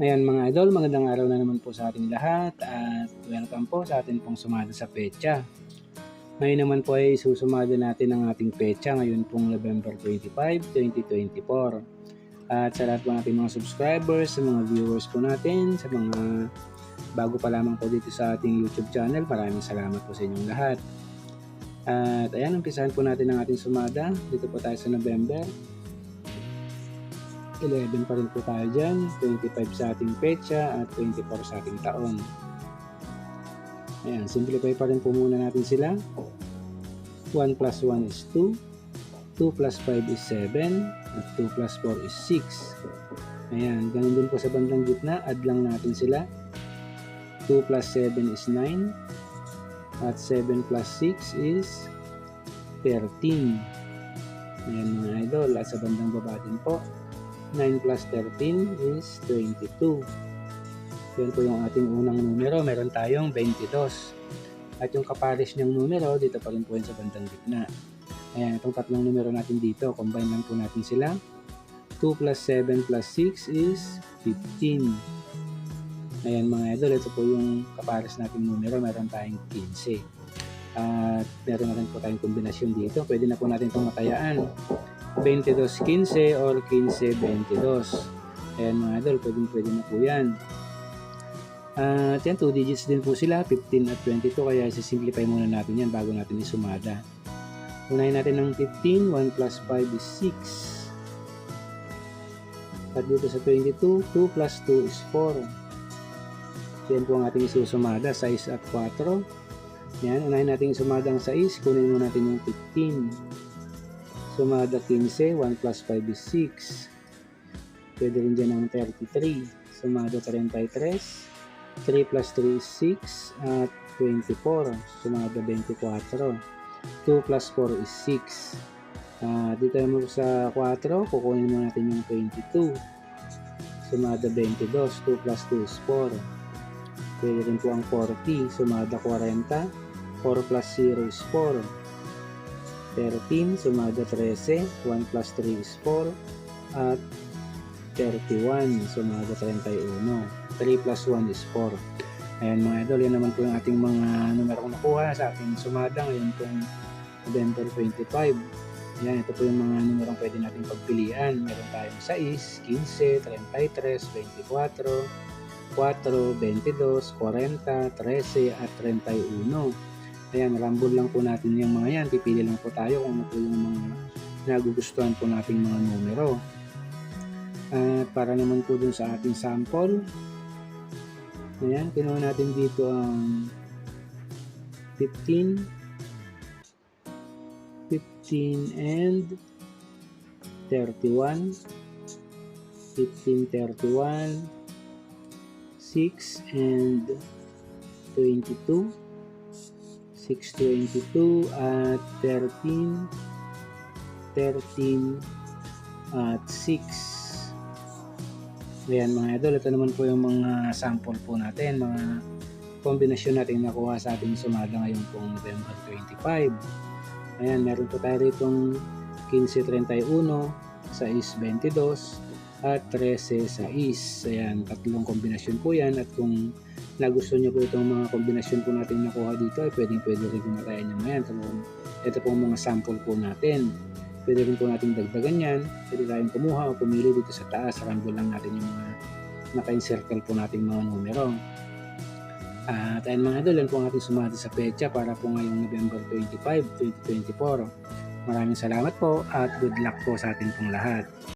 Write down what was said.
Ayan mga idol, magandang araw na naman po sa ating lahat at welcome po sa ating pong sumada sa pecha. Ngayon naman po ay susumada natin ang ating pecha ngayon pong November 25, 2024. At sa lahat po nating mga subscribers, sa mga viewers po natin, sa mga bago pa lamang po dito sa ating YouTube channel, maraming salamat po sa inyong lahat. At ayan, umpisahan po natin ang ating sumada. Dito po tayo sa November 11 pa rin po tayo dyan, 25 sa ating pecha at 24 sa ating taon. Ayan, simplify pa rin po muna natin sila. 1 plus 1 is 2, 2 plus 5 is 7, at 2 plus 4 is 6. Ayan, ganun din po sa bandang gitna, add lang natin sila. 2 plus 7 is 9, at 7 plus 6 is 13. Ayan mga idol, at sa bandang baba din po, 9 plus 13 is 22. Yan po yung ating unang numero. Meron tayong 22. At yung kapares niyang numero, dito pa rin po yun sa bandang gitna. Ayan, itong tatlong numero natin dito, combine lang po natin sila. 2 plus 7 plus 6 is 15. Ayan mga idol, ito po yung kapares natin numero. Meron tayong 15. At meron na rin po tayong kombinasyon dito. Pwede na po natin itong matayaan. 22-15 or 15-22. Ayan mga idol, pwede, pwede na po yan. At yan, 2 digits din po sila, 15 at 22, kaya simplify muna natin yan bago natin isumada. Unahin natin ng 15, 1 plus 5 is 6. At dito sa 22, 2 plus 2 is 4. Yan po ang ating isusumada, 6 at 4. Yan, unahin natin isumada ang 6, kunin mo natin yung 15. Sumada 15, 1 plus 5 is 6. Pwede rin dyan ang 33. Sumada 33. 3 plus 3 is 6 at 24. Sumada 24. 2 plus 4 is 6. Uh, dito naman sa 4, kukunin mo natin yung 22. Sumada 22. 2 plus 2 is 4. Pwede rin po ang 40. Sumada 40. 4 plus 0 is 4. 13, sumada 13, 1 plus 3 is 4, at 31, sumada 31, 3 plus 1 is 4. Ayan mga idol, yan naman po yung ating mga numero nakuha sa ating sumada ngayon pong November 25. Yan, ito po yung mga numero pwede natin pagpilian. Meron tayong 6, 15, 33, 24, 4, 22, 40, 13, at 31. Ayan, rambol lang po natin yung mga yan. Pipili lang po tayo kung ano po yung mga nagugustuhan po nating mga numero. At para naman po dun sa ating sample, ayan, kinuha natin dito ang 15, 15 and 31, 15, 31, 6 and 22, 622 at 13 13 at 6 ayan mga idol ito naman po yung mga sample po natin mga kombinasyon natin nakuha sa ating sumada ngayon pong November 25 ayan meron po tayo rito 1531 622 at 13 sa is ayan tatlong kombinasyon po yan at kung na gusto nyo po itong mga kombinasyon po natin nakuha dito ay pwedeng pwede rin gumatayan nyo ngayon. Po, ito po mga sample po natin. Pwede rin po natin dagdagan yan. Pwede tayong kumuha o pumili dito sa taas. Rambol lang natin yung mga naka-encircle po nating mga numero. At ayun mga idol, yan po ang ating sumati sa pecha para po ngayong November 25, 2024. Maraming salamat po at good luck po sa ating pong lahat.